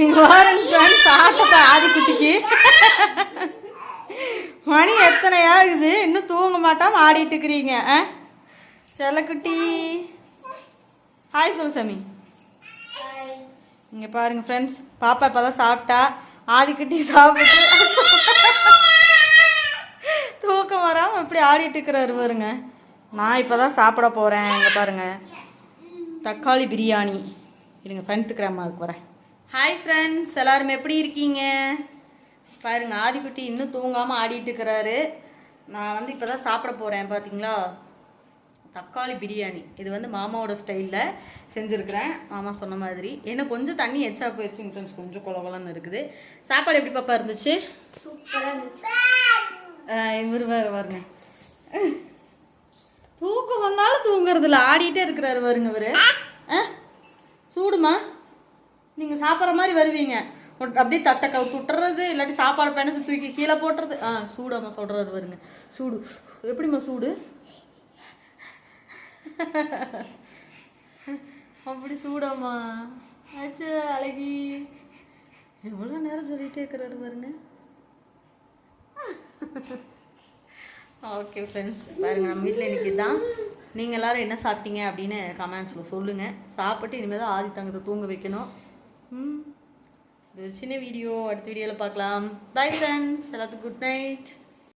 இங்க Warren friends ஆட்டத்தை மணி எத்தனை ஆகுது இன்னும் தூங்க மாட்டாம ஆடிட்டு இருக்கிறீங்க ஆ? செல்லக்குட்டி. ஹாய் சொல்லு சாமி இங்கே பாருங்க ஃப்ரெண்ட்ஸ் பாப்பா இப்போ தான் சாப்பிட்டா. ஆதிக்குட்டி சாப்பிட்டு. தூக்கம் வராமல் இப்படி ஆடிட்டு இருக்கிறாரு பாருங்க. நான் இப்போ தான் சாப்பிட போகிறேன் இங்கே பாருங்க. தக்காளி பிரியாணி. இருங்க ஃப்ரண்ட் கிராமருக்கு வரேன் ஹாய் ஃப்ரெண்ட்ஸ் எல்லாரும் எப்படி இருக்கீங்க? பாருங்க ஆதிக்குட்டி இன்னும் தூங்காமல் ஆடிட்டு இருக்கிறாரு. நான் வந்து இப்போ தான் சாப்பிட போகிறேன் பார்த்தீங்களா தக்காளி பிரியாணி. இது வந்து மாமாவோட ஸ்டைலில் செஞ்சுருக்கிறேன். மாமா சொன்ன மாதிரி. ஏன்னா கொஞ்சம் தண்ணி எச்சா போயிடுச்சுங்க ஃப்ரெண்ட்ஸ் கொஞ்சம் குளகுலன்னு இருக்குது. சாப்பாடு எப்படி பாப்பா இருந்துச்சு? இவர் வேறு பாருங்க. தூக்கம் வந்தாலும் தூங்குறது இல்லை ஆடிட்டே இருக்கிறாரு பாருங்க இவர். சூடுமா? நீங்கள் சாப்பிட்ற மாதிரி வருவீங்க. அப்படியே தட்டை கவு துட்டுறது இல்லாட்டி சாப்பாடு பிணைச்சு தூக்கி கீழே போட்டுறது. ஆ சூடாம்மா சொல்கிறாரு வருங்க சூடு. எப்படிம்மா சூடு? அப்படி சூடாம்மா. ஆச்சு அழகி. எவ்வளோ நேரம் சொல்லிகிட்டே இருக்கிறாரு பாருங்க. ஓகே ஃப்ரெண்ட்ஸ் பாருங்க நம்ம வீட்டில் இன்னைக்கு தான் நீங்கள் எல்லாரும் என்ன சாப்பிட்டீங்க அப்படின்னு கமெண்ட்ஸில் சொல்லுங்கள் சாப்பிட்டு இனிமேல் தான் ஆதி தங்கத்தை தூங்க வைக்கணும். ம். இது ஒரு சின்ன வீடியோ அடுத்த வீடியோவில் பார்க்கலாம். பை ஃப்ரெண்ட்ஸ் எல்லாத்துக்கும் குட் நைட்